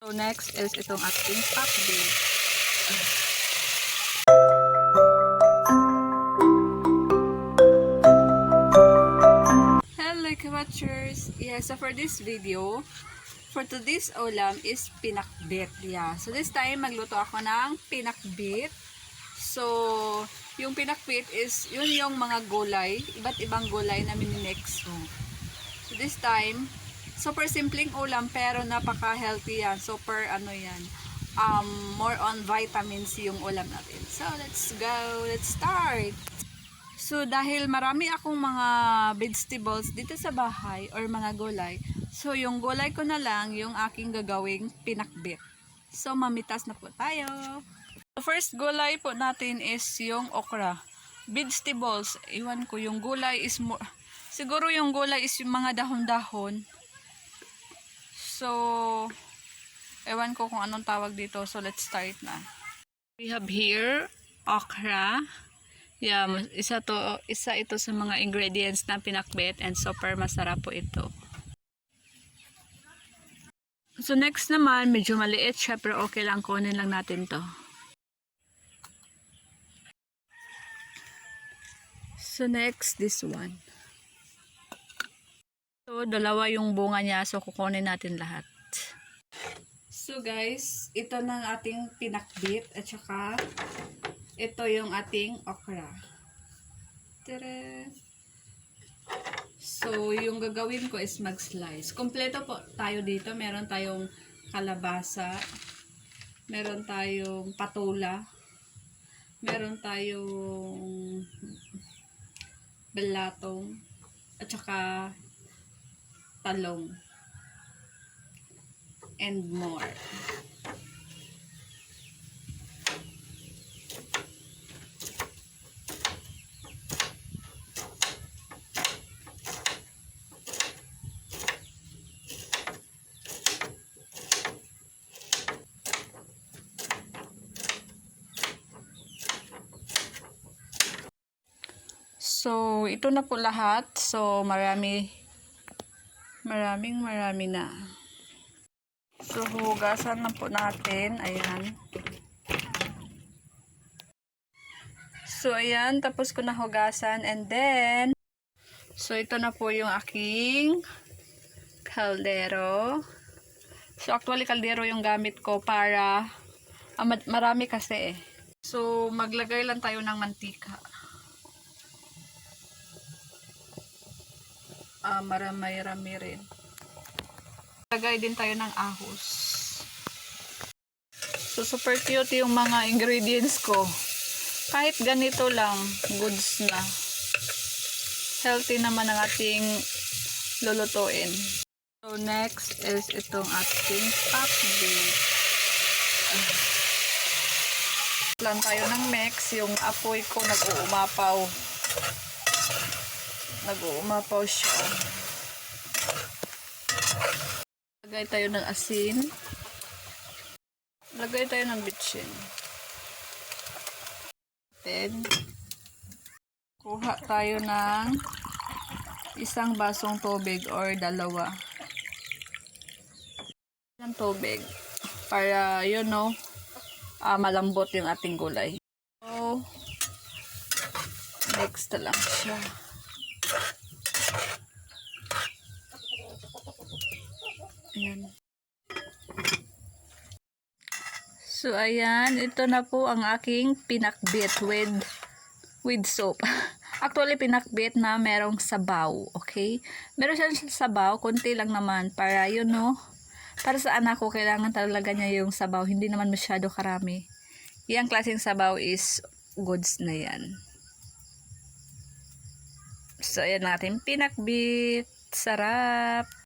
So next is itong ating update. Hello Kawatchers! Yeah, so for this video, for today's ulam is pinakbit. Yeah, so this time magluto ako ng pinakbit. So, yung pinakbit is yun yung mga gulay, iba't ibang gulay na minimix mo. So this time, super simpleng ulam pero napaka-healthy yan. Super ano yan. Um, more on vitamin C yung ulam natin. So let's go. Let's start. So dahil marami akong mga vegetables dito sa bahay or mga gulay, so yung gulay ko na lang yung aking gagawing pinakbit. So mamitas na po tayo. The first gulay po natin is yung okra. Vegetables, iwan ko yung gulay is mo siguro yung gulay is yung mga dahon-dahon. So ewan ko kung anong tawag dito. So let's start na. We have here okra. Yeah, isa to isa ito sa mga ingredients na pinakbet and super masarap po ito. So next naman, medyo maliit siya pero okay lang kunin lang natin to. So next, this one. So dalawa yung bunga niya so kukunin natin lahat. So guys, ito na ang ating pinakbit at saka ito yung ating okra. Tada! So, yung gagawin ko is mag-slice. Kompleto po tayo dito. Meron tayong kalabasa. Meron tayong patula. Meron tayong belatong. At saka talong. And more. So, ito na po lahat. So, marami, maraming marami na. So, hugasan na po natin. Ayan. So, ayan. Tapos ko na hugasan. And then, so, ito na po yung aking kaldero. So, actually, kaldero yung gamit ko para, ah, marami kasi eh. So, maglagay lang tayo ng mantika. Ah, maramay-rami rin. Lagay din tayo ng ahos. So, super cute yung mga ingredients ko. Kahit ganito lang, goods na. Healthy naman ang ating lulutuin. So, next is itong ating update. Ah. Lang tayo ng mix. Yung apoy ko nag-uumapaw. Nag-uumapaw siya. Lagay tayo ng asin. Lagay tayo ng bitchin. Then, kuha tayo ng isang basong tubig or dalawa. Ng tubig. Para, you know, ah, malambot yung ating gulay. So, next na lang siya. Ayan. So, ayan. Ito na po ang aking pinakbit with, with soap. Actually, pinakbit na merong sabaw. Okay? Meron siyang sabaw. Kunti lang naman. Para, you know, para sa anak ko, kailangan talaga niya yung sabaw. Hindi naman masyado karami. Yang klaseng sabaw is goods na yan. So, ayan natin pinakbit. Sarap.